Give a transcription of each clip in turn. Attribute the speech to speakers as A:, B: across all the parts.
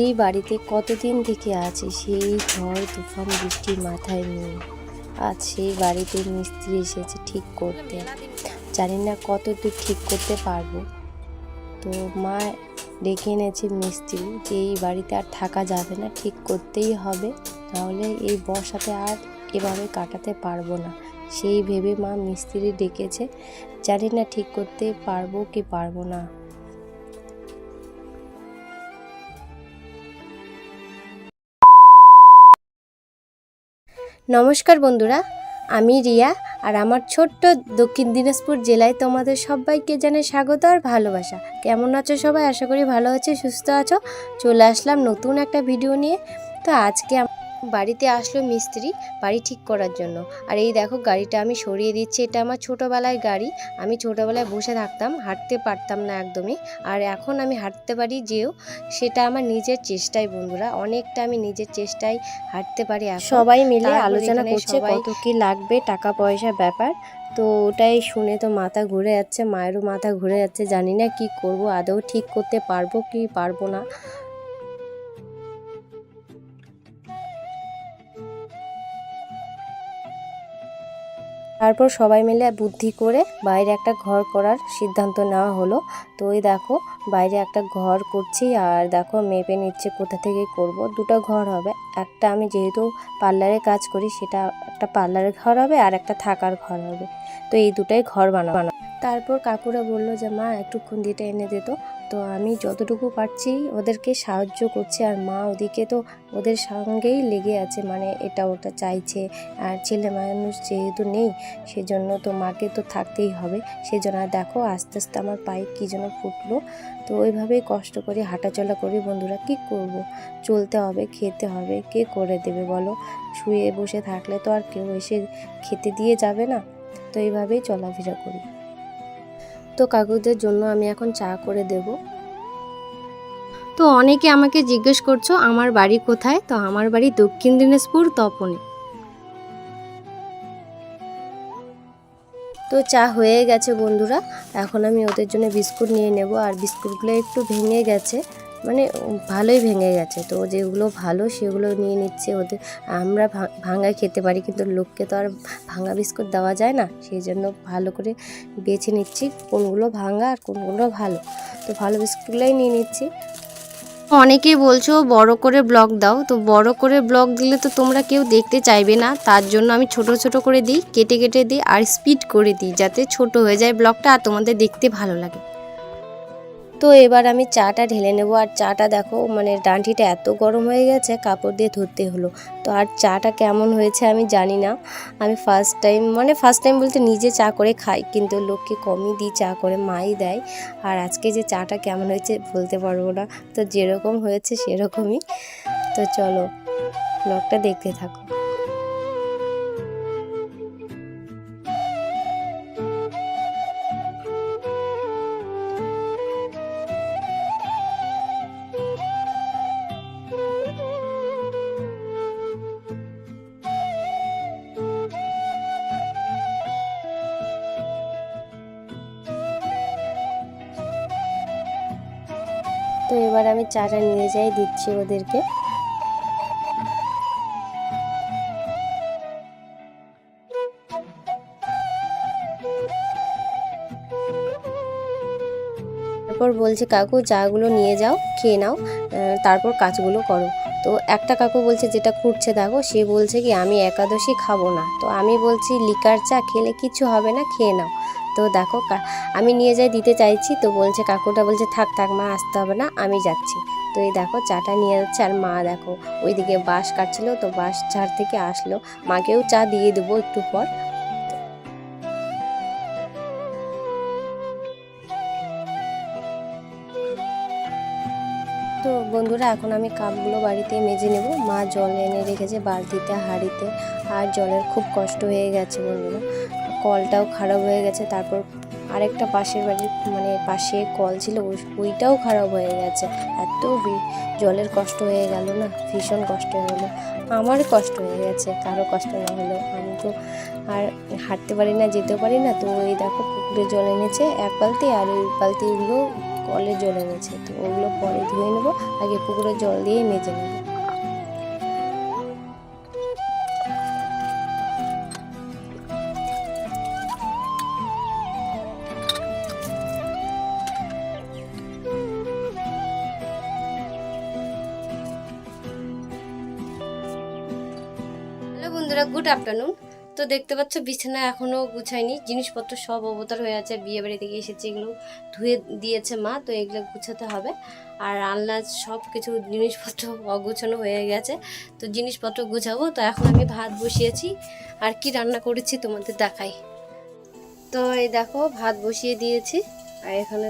A: এই বাড়িতে কতদিন থেকে আছে? সেই ঝড়, তুফান, বৃষ্টি মাথায় নিয়ে আজ সেই বাড়িতে মিস্ত্রি এসেছে ঠিক করতে। জানি না কত দূর ঠিক করতে পারব। তো মা ডেকে এনেছে মিস্ত্রি যে এই বাড়িতে আর থাকা যাবে না, ঠিক করতেই হবে। তাহলে এই বর্ষাতে আর এভাবে কাটাতে পারব না। সেই ভেবে মা মিস্ত্রি ডেকেছে। জানি না ঠিক করতে পারব কি পারব না। নমস্কার বন্ধুরা, আমি রিয়া আর আমার ছোট্ট দক্ষিণ দিনাজপুর জেলায় তোমাদের সবাইকে জানাই স্বাগত আর ভালোবাসা। কেমন আছো সবাই? আশা করি ভালো আছো, সুস্থ আছো। চলে আসলাম নতুন একটা ভিডিও নিয়ে। তো আজকে বাড়িতে আসলো মিস্ত্রি বাড়ি ঠিক করার জন্য। আর এই দেখো গাড়িটা আমি সরিয়ে দিচ্ছি এটা আমার ছোটোবেলায় গাড়ি। আমি ছোটোবেলায় বসে থাকতাম হাঁটতে পারতাম না একদমই। আর এখন আমি হাঁটতে পারি যেও সেটা আমার নিজের চেষ্টায় বন্ধুরা অনেকটা আমি নিজের চেষ্টায় হাঁটতে পারি। সবাই মিলে আলোচনা করছে কত কি লাগবে টাকা পয়সা ব্যাপার। তো ওটাই শুনে তো মাথা ঘুরে যাচ্ছে মায়েরও মাথা ঘুরে যাচ্ছে জানি না কি করব আদৌ ঠিক করতে পারব কি পারব না। তারপর সবাই মিলে বুদ্ধি করে বাইরে একটা ঘর করার সিদ্ধান্ত নেওয়া হলো। তো ওই দেখো, বাইরে একটা ঘর করছি আর দেখো মেপে নিচ্ছে কোথা থেকে করব। দুটো ঘর হবে, একটা আমি যেহেতু পার্লারে কাজ করি সেটা একটা পার্লারের ঘর হবে আর একটা থাকার ঘর হবে। তো এই দুটাই ঘর বানাবো। তারপর কাকুরা বলল যে, মা, একটু খুন্দিটা এনে দিত তো আমি যতটুকু পারছি ওদেরকে সাহায্য করছি। আর মা ওদিকে তো ওদের সঙ্গেই লেগে আছে মানে এটা ওটা চাইছে। আর ছেলে মানুষ যেহেতু নেই, সেজন্য তো মাকে তো থাকতেই হবে। সেজন্য আর দেখো, আস্তে আস্তে আমার পায়ে কী যেন ফুটলো। তো ওইভাবেই কষ্ট করে, হাঁটাচলা করি বন্ধুরা কি করব? চলতে হবে, খেতে হবে, কে করে দেবে বলো? শুয়ে বসে থাকলে তো আর কেউ এসে খেতে দিয়ে যাবে না। তো এইভাবেই চলাফেরা করি। তো কাকুদের জন্য আমি এখন চা করে দেব। তো অনেকে আমাকে জিজ্ঞেস করছ আমার বাড়ি কোথায়? তো আমার বাড়ি দক্ষিণ দিনাজপুর তপনে। তো চা হয়ে গেছে বন্ধুরা এখন আমি ওদের জন্য বিস্কুট নিয়ে নেব আর বিস্কুটগুলো একটু ভেঙে গেছে। মানে ভালোই ভেঙে গেছে। তো যেগুলো ভালো সেগুলো নিয়ে নিচ্ছে ওদের। আমরা ভাঙা খেতে পারি কিন্তু লোককে তো আর ভাঙা বিস্কুট দেওয়া যায় না। সেই জন্য ভালো করে বেছে নিচ্ছি কোনগুলো ভাঙা আর কোনগুলো ভালো। তো ভালো বিস্কুটগুলোই নিয়ে নিচ্ছি। অনেকেই বলছো বড় করে ব্লগ দাও। তো বড় করে ব্লগ দিলে তো তোমরা কেউ দেখতে চাইবে না। তার জন্য আমি ছোট ছোট করে দিই, কেটে কেটে দিই আর স্পিড করে দিই যাতে ছোট হয়ে যায় ব্লগটা আর তোমাদের দেখতে ভালো লাগে। তো এবার আমি চাটা ঢেলে নেব। আর চাটা দেখো মানে ডাঁটিটা এত গরম হয়ে গেছে, কাপড় দিয়ে ধরতে হলো। তো আর চাটা কেমন হয়েছে আমি জানি না। আমি ফার্স্ট টাইম মানে ফার্স্ট টাইম বলতে নিজে চা করে খাই, কিন্তু লোককে কমই দিই, চা করে মাই দেয়। আর আজকে যে চাটা কেমন হয়েছে বলতে পারব না। তো যেরকম হয়েছে সেরকমই। তো চলো ব্লগটা দেখতে থাকো। তো এবার আমি চাটা নিয়ে যাই, দিচ্ছি ওদেরকে। তারপর বলছে, কাকু, চাগুলো নিয়ে যাও, খেয়ে নাও তারপর কাজগুলো করো। তো একটা কাকু বলছে, যেটা খুঁটছে দেখো, সে বলছে কি, আমি একাদশী খাব না। তো আমি বলছি, লিকার চা খেলে কিছু হবে না, খেয়ে নাও। তো দেখো আমি নিয়ে যাই, দিতে চাইছি, তো বলছে, কাকুটা বলছে, থাক থাক, মা, আসতে হবে না, আমি যাচ্ছি। তো এই দেখো, চাটা নিয়ে যাচ্ছে, আর মা দেখো, ওইদিকে বাঁশ কাটছিল, তো বাঁশ ঝাড় থেকে আসলো। মাকেও চা দিয়ে দেবো একটু পর। তো বন্ধুরা, এখন আমি কাপগুলো বাড়িতে মেজে নেব। মা জল এনে রেখেছে বালতিতে, হাঁড়িতে, আর জলের খুব কষ্ট হয়ে গেছে বন্ধুরা। কলটাও খারাপ হয়ে গেছে, তারপর আরেকটা পাশের বাড়ির মানে পাশে কল ছিল ওইটাও খারাপ হয়ে গেছে। এত জলের কষ্ট হয়ে গেল না, ভীষণ কষ্ট হয়ে গেলো। আমার কষ্ট হয়ে গেছে, কারও কষ্ট না হলো আমি তো আর হাঁটতে পারি না, যেতেও পারি না, তো ওই দেখো পুকুরে জল এনেছে এক বালতি আর ওই বালতিগুলো কলে জল এনেছে। তো ওগুলো পরে ধুয়ে নেব, আগে পুকুরের জল দিয়েই মেজে নেব। বন্ধুরা গুড আফটারনুন তো দেখতে পাচ্ছ বিছানা এখনও গুছায়নি। জিনিসপত্র সব অবতার হয়ে আছে। বিয়ে বাড়ি থেকে এসেছে, এগুলো ধুয়ে দিয়েছে মা, তো এগুলো গুছাতে হবে। আর আলনা সব কিছু জিনিসপত্র অগুছানো হয়ে গেছে। তো জিনিসপত্র গুছাবো। তো এখন আমি ভাত বসিয়েছি। আর কি রান্না করেছি তোমাদের দেখাই। তো এই দেখো, ভাত বসিয়ে দিয়েছি। আর এখানে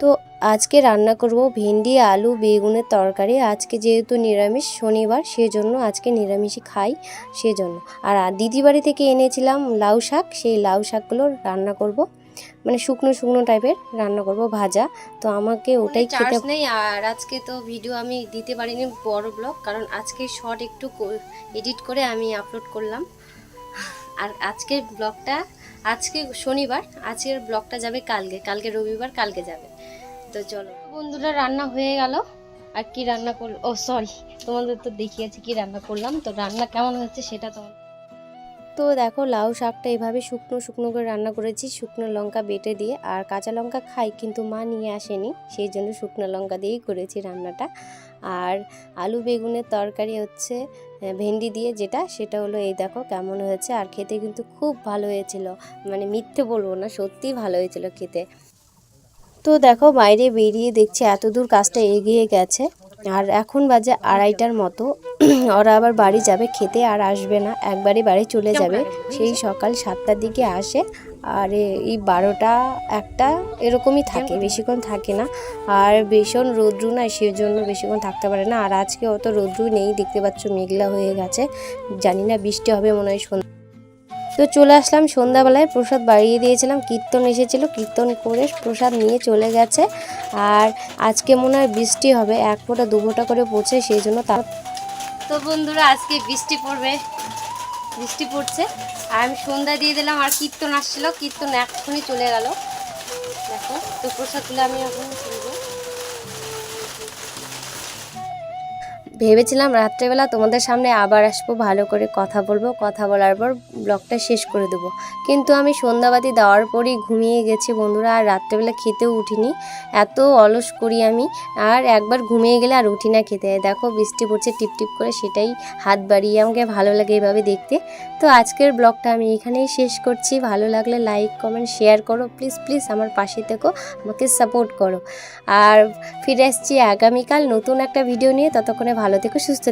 A: তো আজকে রান্না করব ভেন্ডি আলু বেগুনের তরকারি। আজকে যেহেতু নিরামিষ শনিবার সেজন্য আজকে নিরামিষই খাই সেজন্য। আর দিদি বাড়ি থেকে এনেছিলাম লাউ শাক সেই লাউ শাকগুলো রান্না করব। মানে শুকনো শুকনো টাইপের রান্না করব ভাজা। তো আমাকে ওটাই খেতে নেই আর আজকে তো ভিডিও আমি দিতে পারিনি বড় ব্লগ। কারণ আজকে শর্ট একটু এডিট করে আমি আপলোড করলাম। আর আজকের ব্লগটা আজকে শনিবার আজকের ব্লগটা যাবে কালকে। কালকে রবিবার কালকে যাবে। তো চলো। বন্ধুরা, রান্না হয়ে গেল। আর কি রান্না করল ও সরি তোমাদের তো দেখিয়েছি কি রান্না করলাম। তো রান্না কেমন হয়েছে সেটা তোমার তো দেখো, লাউ শাকটা এভাবে শুকনো শুকনো করে রান্না করেছি। শুকনো লঙ্কা বেটে দিয়ে, আর কাঁচা লঙ্কা খাই, কিন্তু মা নিয়ে আসেনি। সেই জন্য শুকনো লঙ্কা দিয়েই করেছি রান্নাটা। আর আলু বেগুনের তরকারি হচ্ছে ভেন্ডি দিয়ে যেটা, সেটা হলো এই দেখো কেমন হয়েছে। আর খেতে কিন্তু খুব ভালো হয়েছিল। মানে মিথ্যে বলব না, সত্যিই ভালো হয়েছিল খেতে। তো দেখো বাইরে বেরিয়ে দেখছি এত দূর কাজটা এগিয়ে গেছে। আর এখন বাজে আড়াইটার মতো। ওরা আবার বাড়ি যাবে খেতে আর আসবে না। একবারে বাড়ি চলে যাবে। সেই সকাল সাতটার দিকে আসে। আর এই বারোটা একটা এরকমই থাকে বেশিক্ষণ থাকে না। আর ভীষণ রৌদ্রু না সেজন্য বেশিক্ষণ থাকতে পারে না। আর আজকে অত রৌদ্রু নেই দেখতে পাচ্ছ মেঘলা হয়ে গেছে। জানি না বৃষ্টি হবে মনে হয় সন্ধ্যা তো চলে আসলাম সন্ধ্যাবেলায়, প্রসাদ বাড়িয়ে দিয়েছিলাম, কীর্তন এসেছিল, কীর্তন করে প্রসাদ নিয়ে চলে গেছে। আর আজকে মনে হয় বৃষ্টি হবে, এক ফোঁটা, দু ফোঁটা করে পড়ছে, সেই জন্য তা তো বন্ধুরা, আজকে বৃষ্টি পড়বে, বৃষ্টি পড়ছে। আর আমি সন্ধ্যা দিয়ে দিলাম, আর কীর্তন আসছিল, কীর্তন এক্ষুনি চলে গেল। দেখো, তো প্রসাদগুলো আমি এখন তুলবো। ভেবেছিলাম রাত্রেবেলা তোমাদের সামনে আবার আসব, ভালো করে কথা বলব, কথা বলার পর ব্লগটা শেষ করে দেবো। কিন্তু আমি সন্ধ্যাবাতি দেওয়ার পরই ঘুমিয়ে গেছি বন্ধুরা, আর রাত্রেবেলা খেতেও উঠিনি। এত অলস করি আমি, আর একবার ঘুমিয়ে গেলে আর উঠি না খেতে। দেখো বৃষ্টি পড়ছে টিপ টিপ করে সেটাই হাত বাড়িয়ে আমাকে ভালো লাগে এভাবে দেখতে। তো আজকের ব্লগটা আমি এখানেই শেষ করছি। ভালো লাগলে লাইক কমেন্ট শেয়ার করো। প্লিজ প্লিজ আমার পাশে থেকো, আমাকে সাপোর্ট করো। আর ফিরে আসছি আগামীকাল নতুন একটা ভিডিও নিয়ে, ততক্ষণে ভালো থেকো সুস্থ থেকো।